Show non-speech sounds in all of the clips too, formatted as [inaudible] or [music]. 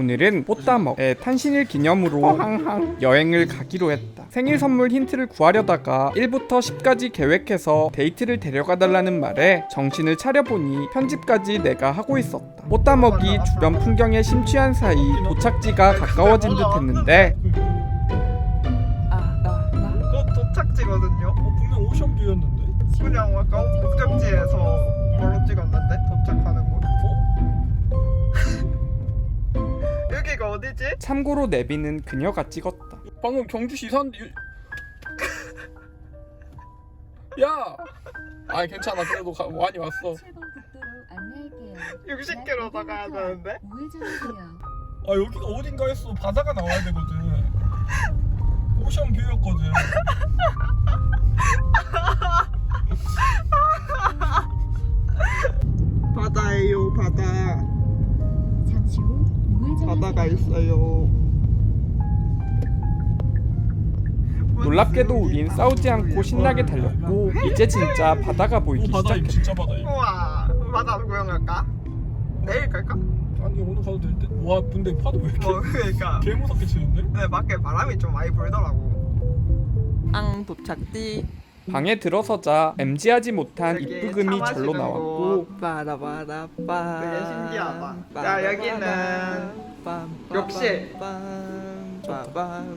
오늘은 꽃다먹의 탄신일 기념으로 항항 여행을 가기로 했다. 생일 선물 힌트를 구하려다가 1부터 10까지 계획해서 데이트를 데려가 달라는 말에 정신을 차려보니 편집까지 내가 하고 있었다. 꽃다먹이 주변 풍경에 심취한 사이 도착지가 가까워진 듯 했는데 그거 도착지거든요. 어, 분명 오션뷰였는데? 그냥 아까 목적지에 어디지? 참고로 내비는 그녀가 찍었다. 방금 경주 시 산... 야! 아니 괜찮아 그래도 가, 많이 왔어 7번 국도로 안내할게요. 60km 더 가야 되는데. 우회전하세요. 아 여기가 어딘가 했어 바다가 나와야 되거든 오션 뷰였거든 놀랍게도 우린 싸우지 않고 신나게 달렸고 이제 진짜 바다가 보이기 오 바다임 시작했다. 진짜 바다임 우와, 바다 구경할까? 내일 갈까? 아니 오늘 가도 될 듯 와 근데 파도 왜 이렇게 뭐 그러니까. [laughs] 개 무섭게 치는데? 근데 밖에 바람이 좀 많이 불더라고. 앙 도착지. 방에 들어서자 MG하지 못한 입부금이 차 절로 나왔고 곳. 빠라바라 빠 되게 신기하다. 자, 여기는 욕실. 빠밤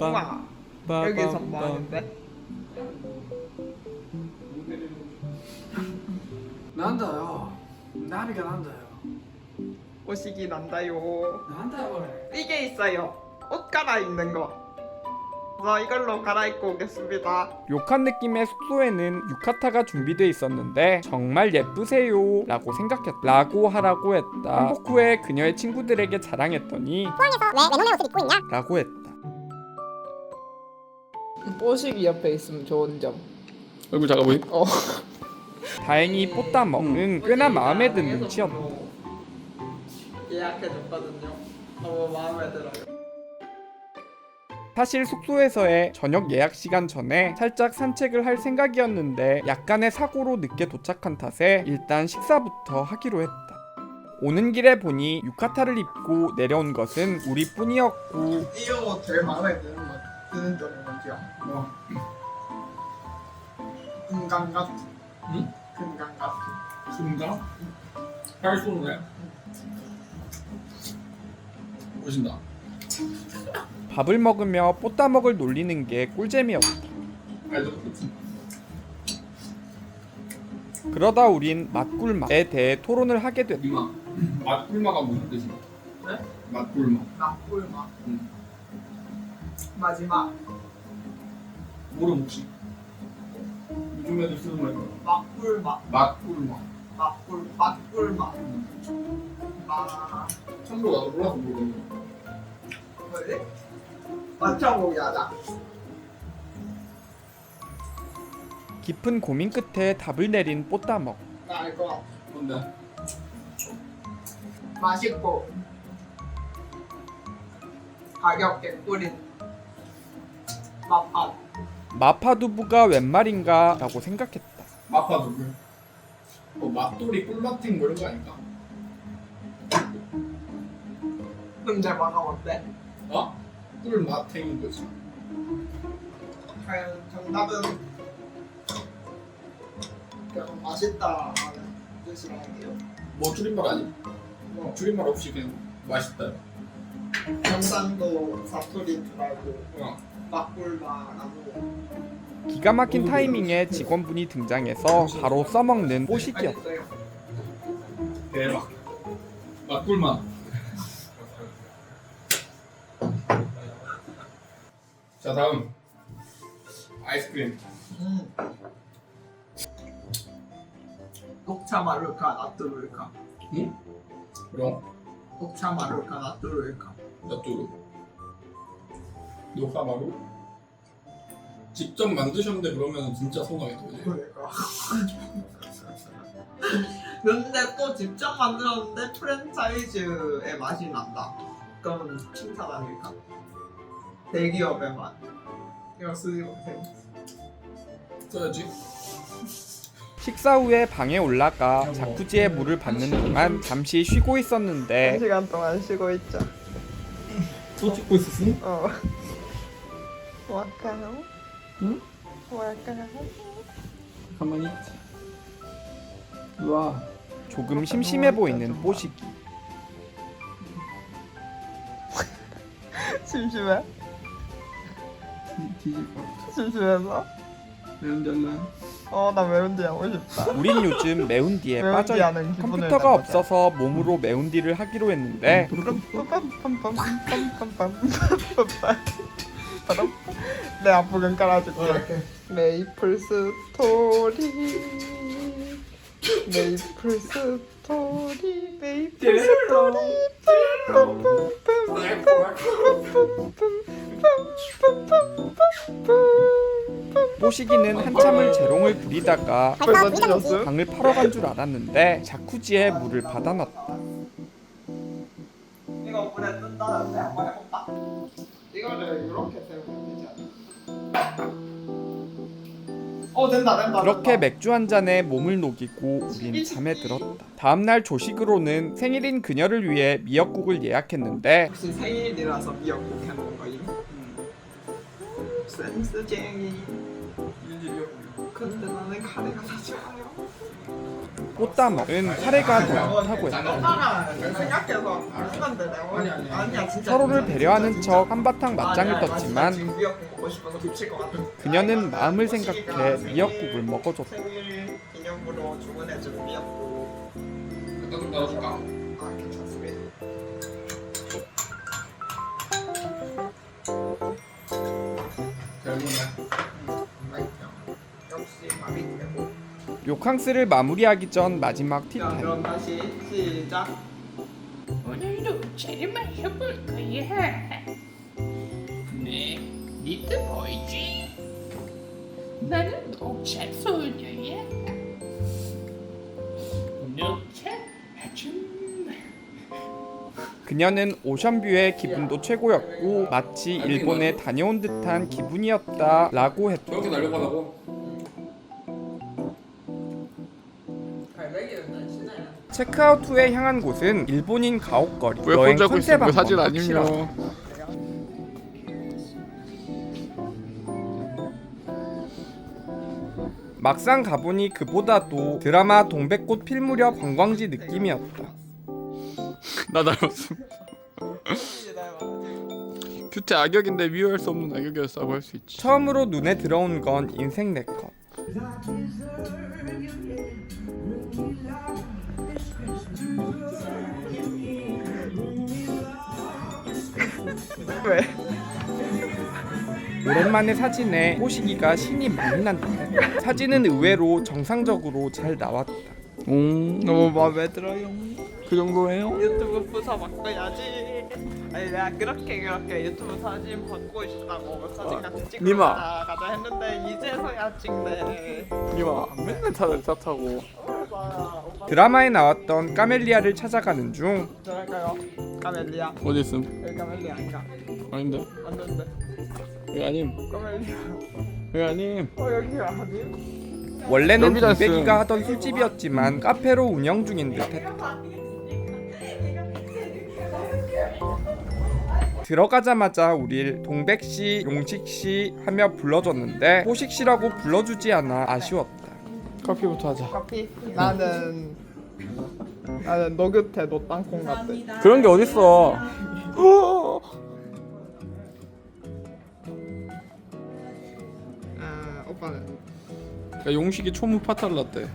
우와, 여기서 뭐 하는데? 난다요. 나비가 난다요. 오시기 난다요. 난다요. 이게 있어요. 옷 갈아입는 거. 저 이걸로 갈아입고 오겠습니다. 욕한 느낌의 숙소에는 유카타가 준비돼 있었는데 정말 예쁘세요 라고 생각했다 라고 하라고 했다 행복 후에 그녀의 친구들에게 자랑했더니 왜 레몬의 옷을 입고 있냐? 라고 했다 뽀식이 옆에 있으면 좋은 점 얼굴 작아 보임? 어. [laughs] 다행히 뽀따먹은 꽤나 마음에 든 눈치였다 예약해줬거든요. 너무 마음에 들어요. 사실 숙소에서의 저녁 예약 시간 전에 살짝 산책을 할 생각이었는데 약간의 사고로 늦게 도착한 탓에 일단 식사부터 하기로 했다. 오는 길에 보니 유카타를 입고 내려온 것은 우리뿐이었고 이거 제일 마음에 드는 거 드는 점이 뭔지요? 뭐? 금강 같은. 응? 금강 같은. 순가? 할 쏘네 보신다 밥을 먹으며 뽀따먹을 놀리는 게 꿀잼이었다. 그러다 우린 맛꿀맛에 대해 토론을 하게 됐다. 이마 맛꿀마가 무슨 뜻이야? 네? 맛꿀마 나꿀맛. 응. 마지막 모름 혹시? 요즘 애들 쓰는 말 막꿀맛. 맛꿀마 막꿀 막꿀맛. 마 참고로 나도 몰라서 모르는 뭐지? 맞춰보기 하자. 깊은 고민 끝에 답을 내린 뽀따먹. 나알거. 건데 맛있고 가격에 꿀인 맛밥. 마파두부가 웬 말인가 라고 생각했다. 맛파도 그 뭐, 맛돌이 꿀맛탱 뭐 이런 거 아닌가? 근데 맛가 어때? 어? 꿀맛탱인 거지 과연 정답은 그냥 맛있다 하는 뜻이라고요. 뭐 줄임말 아니? 뭐 줄임말 없이 그냥 맛있다 경상도 사투리 줄 알고 어. 막꿀맛하고 기가 막힌 타이밍에 직원분이 등장해서 바로 써먹는. 맛있어요. 대박 맛꿀맛 자 다음 아이스크림 음. 녹차 마르카 나뚜루일까? 응? 그럼 녹차 마르카 나뚜루일까? 나뚜루 노카마루 직접 만드셨는데 그러면 진짜 성공했다 그지? 그러니까. [laughs] 근데 또 직접 만들었는데 프랜차이즈의 맛이 난다. 그럼 칭찬 아닐까? 대기업의 맛. 이거 쓰지 못해. 써야지 식사 후에 방에 올라가 자쿠지에 물을 받는 동안 잠시 쉬고 한 있었는데 시간 동안 쉬고 있자. 또 찍고 있었어? 어. [laughs] 뭘까요? 응? 뭘까요? 가만히 있자 우와 조금 심심해 보이는 뽀식이 [laughs] 심심해? 뒤질 것 같아 심심해서? 매운 잘라 어, 나 매운디 하고 싶다. 우린 요즘 매운디에 [laughs] 매운디 빠져있다 하는 기분을 컴퓨터가. 없어서 몸으로 매운디를 하기로 했는데 내 앞부분 깔아줄게. 메이플 스토리. 메이플 스토리. 메이플 스토리. 뽀식이는 한참을 재롱을 부리다가? 방을 팔러 간 줄 알았는데 자쿠지에 물을 받아놨다 된다 된다 그렇게. 맥주 한 잔에 몸을 녹이고 우린 잠에 들었다. 다음날 조식으로는 생일인 그녀를 위해 미역국을 예약했는데 혹시 생일이라서 미역국 해놓은 거임? 센스쟁이. 근데 나는 카레가 더 좋아요 꽃다먹은 카레가 생각해서 내가 아니야 진짜 서로를 배려하는 척 한바탕. 맞짱을 떴지만 미역국 먹고 싶어서 미칠 것 같아 그녀는 마음을 생각해 미역국을 먹어줬다 생일 기념으로 주문해준 미역국 갖다 좀 놔줄까? 요캉스를 마무리하기 전 마지막 자 티타임 그럼 다시 시작 오늘도 차례만 해볼 거야. 네, 니들 보이지? 나는 녹차 소녀야. 녹차 아줌마. 그녀는 오션뷰의 기분도 최고였고 마치 일본에 다녀온 듯한 기분이었다 라고 했다 저렇게 날려가라고? 체크아웃 후에 향한 곳은 일본인 가옥거리 여행 컨셉 한번 확실하다. 막상 가보니 그보다도 드라마 동백꽃 필 무렵 관광지 느낌이었다 [laughs] 나 닮았음. 큐티 악역인데 미워할 수 없는 악역이었다고 할 수 있지. 처음으로 눈에 들어온 건 인생 네컷 왜? 오랜만에 사진에 호식이가 신이 많이 난다 사진은 의외로 정상적으로 잘 나왔다 오, 너무 마음에 들어요 그 정도예요? 유튜브 부서 바꿔야지 아니 내가 그렇게 그렇게 유튜브 사진 바꾸고 싶다고 사진 같이 찍고 니마. 가자 가자 했는데 이제서야 찍네 니마 맨날 차를 차 타고. 드라마에 나왔던 까멜리아를 찾아가는 중? 카멜리아 어디 있음? 여기 카멜리아 아닌가? 아닌데? 맞는데 여기 아님. 카멜리아 여기 아님. 어 여기가 아니? 원래는 여기다 쓴. 하던 술집이었지만 카페로 운영 중인 듯했다 들어가자마자 우릴 동백씨, 용식씨 하며 불러줬는데 호식씨라고 불러주지 않아 아쉬웠다 커피부터 하자. 커피? 나는 나는 너 곁에 너 땅콩 라떼 그런 게 어딨어? 아 오빠는 야, 용식이 초무 파탈 라떼.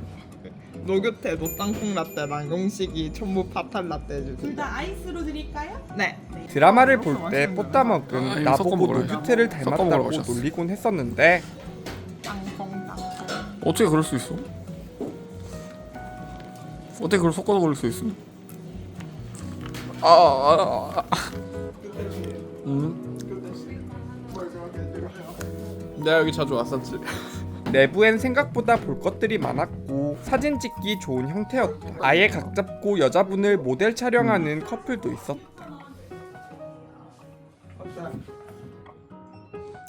너 곁에 너 땅콩 라떼랑 용식이 천무 파탈 라떼 해주세요 둘다 아이스로 드릴까요? 네 드라마를 볼때 아, 뽀따먹은 이거 섞어 나보고 노규태를 섞어 닮았다고. 놀리곤 했었는데 어떻게 그럴 수 있어? 어떻게 그걸 섞어서 버릴 수 있어? 아, 아, 아, 아. 음. 내가 여기 자주 왔었지. [laughs] 내부엔 생각보다 볼 것들이 많았고 사진 찍기 좋은 형태였다. 아예 각 잡고 여자분을 모델 촬영하는 커플도 있었다.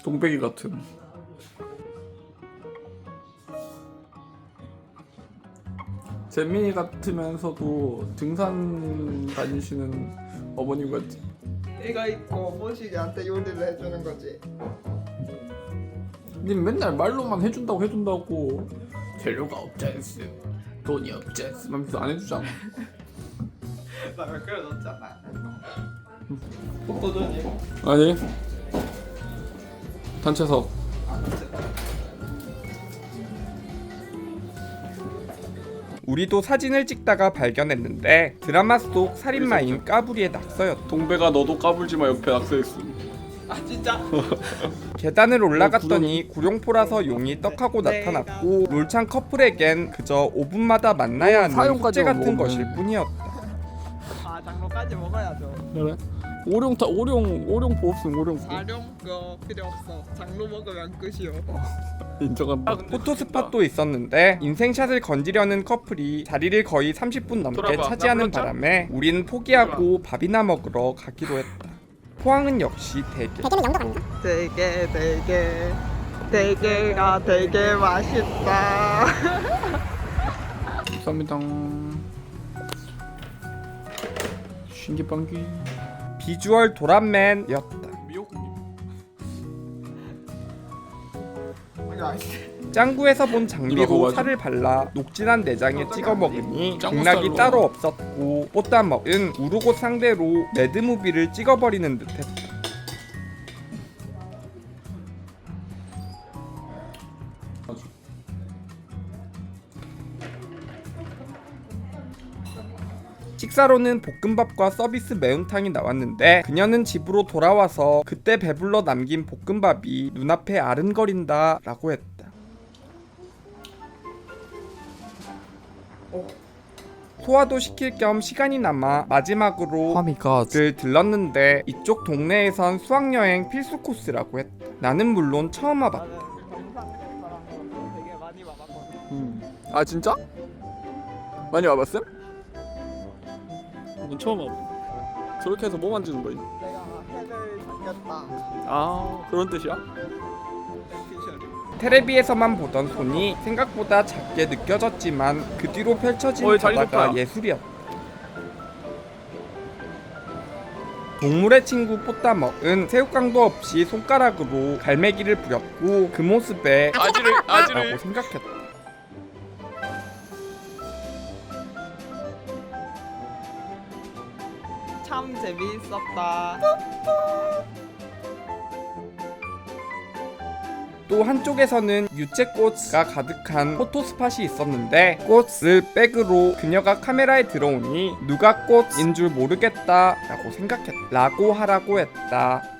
동백이 같은. 잼민이 같으면서도 등산 다니시는 어머님 같지. 이거 입고 뽀식이한테 요리를 해주는 거지. 님 맨날 말로만 해준다고 해준다고 재료가 없지 않습 돈이 없지 않습 하면서 안 해주잖아 [laughs] 나왜 끓여줬잖아. 뽀뽀 주니. 아니 단체석 우리도 사진을 찍다가 발견했는데 드라마 속 살인마인 까불이의 낙서였다. 동배가 너도 까불지 마 옆에 낙서했음 [laughs] 아 진짜? [laughs] 계단을 올라갔더니 구룡포라서 용이 떡하고 나타났고 롤창 커플에겐 그저 5분마다 만나야 하는 사용까지만 숙제 같은 먹으면. 것일 뿐이었다. 아 장로까지 먹어야죠. 그래? 오룡 타 오룡 오룡 보습 오룡 사령 거 필요 없어. 장로 먹으면 끝이요. [laughs] 인정한다 포토스팟도 있었는데 인생샷을 건지려는 커플이 자리를 거의 30분 넘게 돌아봐. 차지하는 나 바람에 우리는 포기하고 밥이나 먹으러 가기로 했다. 포항은 역시 대게. 대게는 영덕 아닌가? 되게 되게 되게가 되게 맛있다. [laughs] 감사합니다 신기방기 비주얼 도란맨이었다. 짱구에서 본 장비로 살을 발라 녹진한 내장에 찍어 먹으니 스타일로. 따로 없었고 뽀따먹은 우르고 상대로 매드무비를 찍어버리는 듯했다. 식사로는 볶음밥과 서비스 매운탕이 나왔는데 그녀는 집으로 돌아와서 그때 배불러 남긴 볶음밥이 눈앞에 아른거린다 라고 했다. 소화도 시킬 겸 시간이 남아 마지막으로 를 들렀는데 이쪽 동네에선 수학여행 필수 코스라고 했다. 나는 물론 처음 와봤다. 음. 아 진짜? 많이 와봤음? 넌 처음 와봐 저렇게 해서 뭐 만지는 거임? 내가 해를 당겼다. 아 그런 뜻이야? 테레비에서만 보던 손이 생각보다 작게 느껴졌지만 그 뒤로 펼쳐진 어이, 자리 바다가 좋다. 예술이었다. 동물의 친구 포따먹은 새우깡도 없이 손가락으로 갈매기를 부렸고 그 모습에 아지를 라고 생각했다. 참 재미있었다. 또 한쪽에서는 유채꽃가 가득한 포토스팟이 있었는데 꽃을 백으로 그녀가 카메라에 들어오니 누가 꽃인 줄 모르겠다 라고 생각했다 라고 하라고 했다